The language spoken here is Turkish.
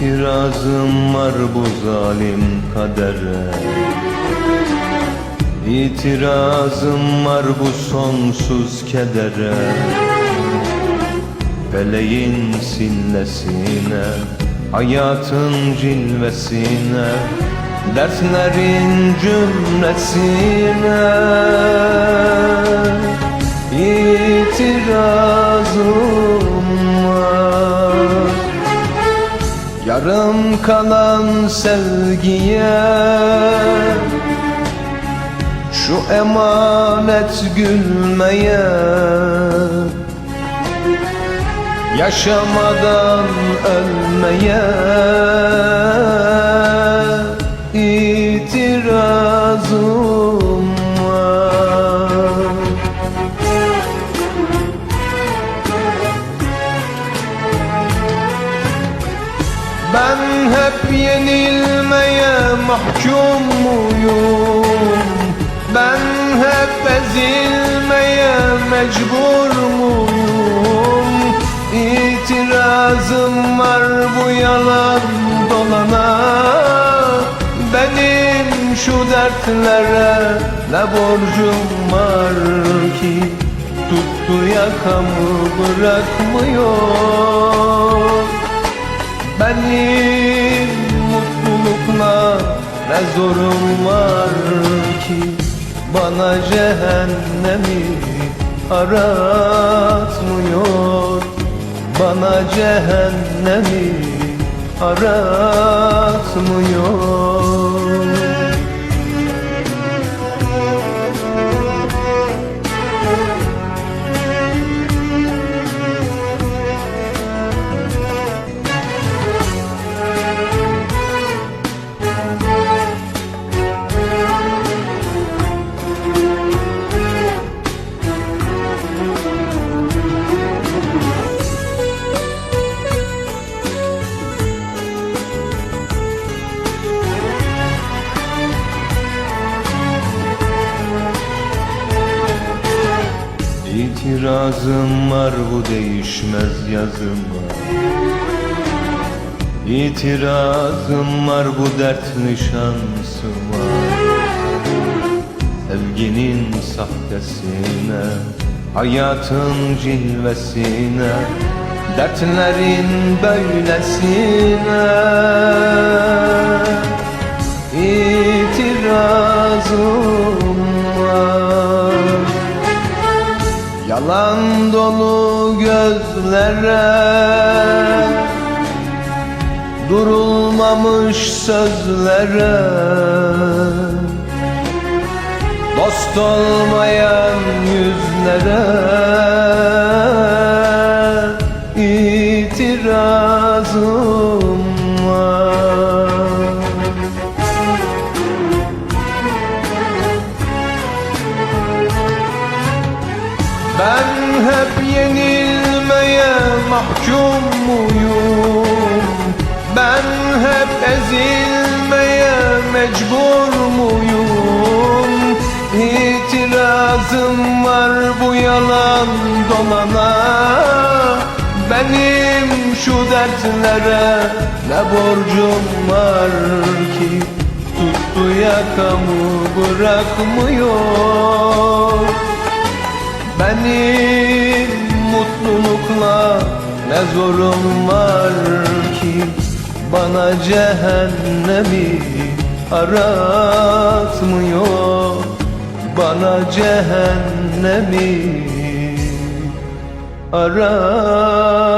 İtirazım var bu zalim kadere. İtirazım var bu sonsuz kedere. Feleğin sillesine Hayatın cilvesine Dertlerin cümlesine. İtirazım Yarım kalan sevgiye Şu emanet gülmeye Yaşamadan ölmeye Ben hep yenilmeye mahkum muyum? Ben hep ezilmeye mecbur muyum? İtirazım var bu yalan dolana Benim şu dertlere ne borcum var ki Tuttu yakamı bırakmıyor benim mutlulukla ne zorum var ki? Bana cehennemi aratmıyor. Bana cehennemi aratmıyor İtirazım var bu değişmez yazıma İtirazım var bu dertli şansıma Sevginin sahtesine Hayatın cilvesine Dertlerin böylesine. İtirazım Yalan dolu gözlere Durulmamış sözlere Dost olmayan yüzlere mahkum muyum? Ben hep ezilmeye mecbur muyum? İtirazım var bu yalan dolana Benim şu dertlere ne borcum var ki Tuttu yakamı bırakmıyor benim ne zorum var ki Bana cehennemi aratmıyor? Bana cehennemi aratmıyor